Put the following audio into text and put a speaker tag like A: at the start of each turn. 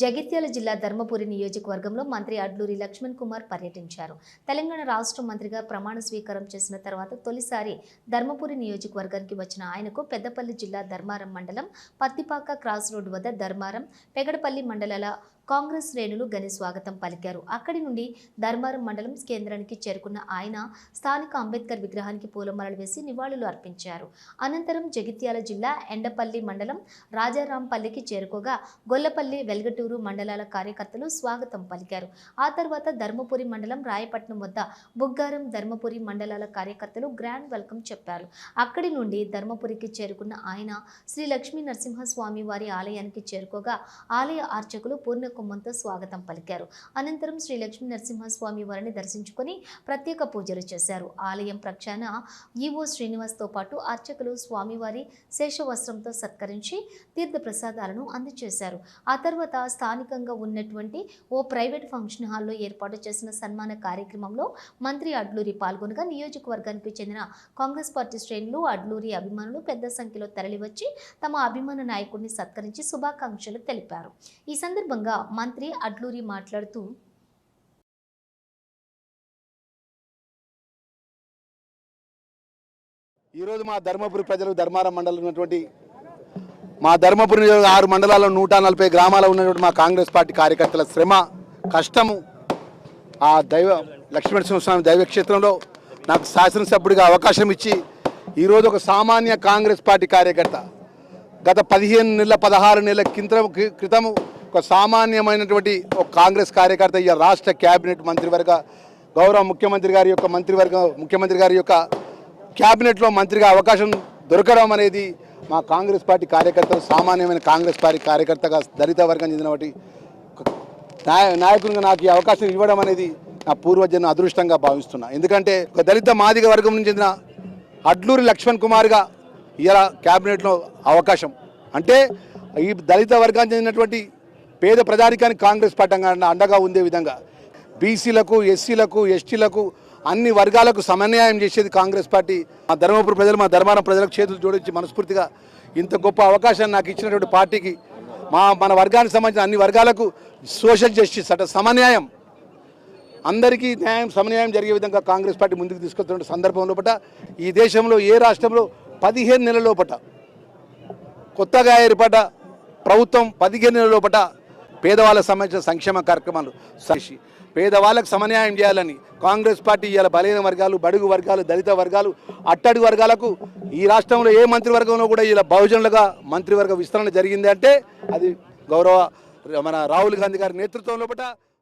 A: జగిత్యాల జిల్లా ధర్మపురి నియోజకవర్గంలో మంత్రి అడ్లూరి లక్ష్మణ్ కుమార్ పర్యటించారు. తెలంగాణ రాష్ట్ర మంత్రిగా ప్రమాణ స్వీకారం చేసిన తర్వాత తొలిసారి ధర్మపురి నియోజకవర్గానికి వచ్చిన ఆయనకు పెద్దపల్లి జిల్లా ధర్మారం మండలం పత్తిపాక క్రాస్ రోడ్ వద్ద ధర్మారం పెగడపల్లి మండలాల కాంగ్రెస్ శ్రేణులు ఘన స్వాగతం పలికారు. అక్కడి నుండి ధర్మారం మండలం కేంద్రానికి చేరుకున్న ఆయన స్థానిక అంబేద్కర్ విగ్రహానికి పూలమాలలు వేసి నివాళులు అర్పించారు. అనంతరం జగిత్యాల జిల్లా ఎండపల్లి మండలం రాజారాంపల్లికి చేరుకోగా గొల్లపల్లి వెల్గటూరు మండలాల కార్యకర్తలు స్వాగతం పలికారు. ఆ తర్వాత ధర్మపురి మండలం రాయపట్నం వద్ద బుగ్గారం ధర్మపురి మండలాల కార్యకర్తలు గ్రాండ్ వెల్కమ్ చెప్పారు. అక్కడి నుండి ధర్మపురికి చేరుకున్న ఆయన శ్రీ లక్ష్మీ నరసింహస్వామి వారి ఆలయానికి చేరుకోగా ఆలయ అర్చకులు పూర్ణ కుంభంతో స్వాగతం పలికారు. అనంతరం శ్రీ లక్ష్మీ నరసింహస్వామి వారిని దర్శించుకొని ప్రత్యేక పూజలు చేశారు. ఆలయం ప్రక్షాన ఈవో శ్రీనివాస్తో పాటు అర్చకులు స్వామివారి శేషవస్త్రంతో సత్కరించి తీర్థ ప్రసాదాలను అందజేశారు ఆ తర్వాత స్థానికంగా ఉన్నటువంటి ఓ ప్రైవేట్ ఫంక్షన్ హాల్లో ఏర్పాటు చేసిన సన్మాన కార్యక్రమంలో మంత్రి అడ్లూరి పాల్గొనగా నియోజకవర్గానికి చెందిన కాంగ్రెస్ పార్టీ శ్రేణులు అడ్లూరి అభిమానులు పెద్ద సంఖ్యలో తరలివచ్చి తమ అభిమాన నాయకుడిని సత్కరించి శుభాకాంక్షలు తెలిపారు. ఈ సందర్భంగా మంత్రి అడ్లూరి మాట్లాడుతూ
B: ఈరోజు మా ధర్మపురి ప్రజలు ధర్మారం మండలం ఉన్నటువంటి మా ధర్మపురి ఆరు మండలాల్లో నూట నలభై గ్రామాల్లో ఉన్నటువంటి మా కాంగ్రెస్ పార్టీ కార్యకర్తల శ్రమ కష్టము ఆ దైవ లక్ష్మీనరసింహస్వామి దైవక్షేత్రంలో నాకు శాసనసభ్యుడిగా అవకాశం ఇచ్చి ఈరోజు ఒక సామాన్య కాంగ్రెస్ పార్టీ కార్యకర్త. గత పదిహేను నెలల పదహారు నెలల క్రితం క్రితము ఒక సామాన్యమైనటువంటి ఒక కాంగ్రెస్ కార్యకర్త ఈ రాష్ట్ర క్యాబినెట్ మంత్రివర్గ గౌరవ ముఖ్యమంత్రి గారి యొక్క మంత్రివర్గ ముఖ్యమంత్రి గారి యొక్క క్యాబినెట్లో మంత్రిగా అవకాశం దొరకడం అనేది మా కాంగ్రెస్ పార్టీ కార్యకర్తలు సామాన్యమైన కాంగ్రెస్ పార్టీ కార్యకర్తగా దళిత వర్గం చెందిన వాటి నాయ నాయకునిగా నాకు ఈ అవకాశం ఇవ్వడం అనేది నా పూర్వజన్మ అదృష్టంగా భావిస్తున్నా. ఎందుకంటే ఒక దళిత మాదిగ వర్గం నుంచి చెందిన అడ్లూరి లక్ష్మణ్ కుమార్గా ఇలా క్యాబినెట్లో అవకాశం. అంటే ఈ దళిత వర్గానికి చెందినటువంటి పేద ప్రజానికానికి కాంగ్రెస్ పార్టీ అండగా ఉండే విధంగా బీసీలకు ఎస్సీలకు ఎస్టీలకు అన్ని వర్గాలకు సమన్వయం చేసేది కాంగ్రెస్ పార్టీ. మా ధర్మపురి ప్రజలు మా ధర్మారం ప్రజలకు చేతులు జోడించి మనస్ఫూర్తిగా ఇంత గొప్ప అవకాశాన్ని నాకు ఇచ్చినటువంటి పార్టీకి మా మన వర్గానికి సంబంధించిన అన్ని వర్గాలకు సోషల్ జస్టిస్ అంటే సమన్యాయం అందరికీ న్యాయం సమన్యాయం జరిగే విధంగా కాంగ్రెస్ పార్టీ ముందుకు తీసుకొస్తున్న సందర్భం లోపల ఈ దేశంలో ఏ రాష్ట్రంలో పదిహేను నెలల లోపల కొత్తగా ఏర్పడ్డ ప్రభుత్వం పదిహేను నెలల లోపల పేదవాళ్ళకు సంబంధించిన సంక్షేమ కార్యక్రమాలు చేసి పేదవాళ్ళకు సమన్యాయం చేయాలని కాంగ్రెస్ పార్టీ ఇవాళ బలహీన వర్గాలు బడుగు వర్గాలు దళిత వర్గాలు అట్టడుగు వర్గాలకు ఈ రాష్ట్రంలో ఏ మంత్రివర్గంలో కూడా ఇలా బహుజనులుగా మంత్రివర్గ విస్తరణ జరిగింది అంటే అది గౌరవ మన రాహుల్ గాంధీ గారి నేతృత్వంలో లోపల